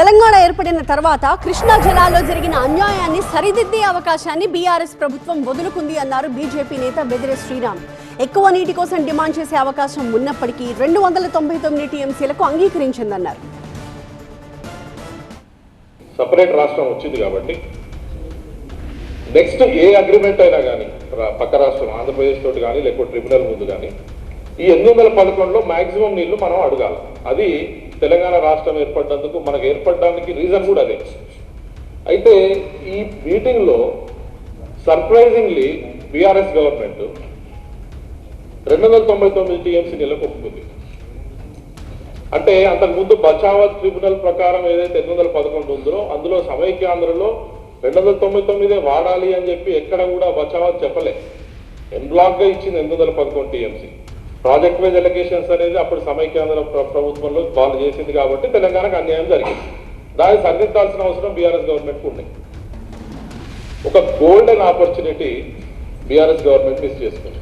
తెలంగాణ ఏర్పడిన తర్వాత కృష్ణా జలాల్లో జరిగిన అన్యాయాన్ని సరిదిద్దే అవకాశాన్ని బీఆర్ఎస్ ప్రభుత్వం వదులుకుంది అన్నారు బీజేపీ నేత బెదిరే శ్రీరామ్. ఎక్కువ నీటి కోసం డిమాండ్ చేసే అవకాశం ఉన్నప్పటికీ రెండు వందల తొంభై తొమ్మిది టీఎంసీలకు అంగీకరించిందన్నారు. సపరేట్ రాష్ట్రం వచ్చింది కాబట్టి నెక్స్ట్ ఏ అగ్రిమెంట్ అయినా కానీ పక్క రాష్ట్రం ఆంధ్రప్రదేశ్ తోటి కానీ లేకపోతే ట్రిబ్యునల్ ముందు కానీ ఈ ఎనిమిది వందల పదకొండులో మాక్సిమం నీళ్ళు మనం అడగాలి. అది తెలంగాణ రాష్ట్రం ఏర్పడినందుకు మనకు ఏర్పడడానికి రీజన్ కూడా అదే. అయితే ఈ మీటింగ్లో సర్ప్రైజింగ్లీ బీఆర్ఎస్ గవర్నమెంట్ రెండు వందల తొంభై తొమ్మిది టీఎంసీ నెలకొప్పుకుంది అంటే అంతకుముందు బచావత్ ట్రిబ్యునల్ ప్రకారం ఏదైతే ఎనిమిది వందల పదకొండు ఉందో అందులో సమైక్యాంధ్రలో రెండు వందల తొంభై తొమ్మిదే వాడాలి అని చెప్పి ఎక్కడ కూడా బచావత్ చెప్పలే. ఎన్ బ్లాక్గా ఇచ్చింది ఎనిమిది వందల పదకొండు టీఎంసీ. ప్రాజెక్ట్ వైజ్ ఎలిగేషన్స్ అనేది అప్పుడు సమైక్యాంధ్ర ప్రభుత్వంలో వాళ్ళు చేసింది కాబట్టి తెలంగాణకు అన్యాయం జరిగింది. దాన్ని సరిదిద్దాల్సిన అవసరం బీఆర్ఎస్ గవర్నమెంట్ ఉంది. ఒక golden opportunity BRS government miss చేసుకుంది.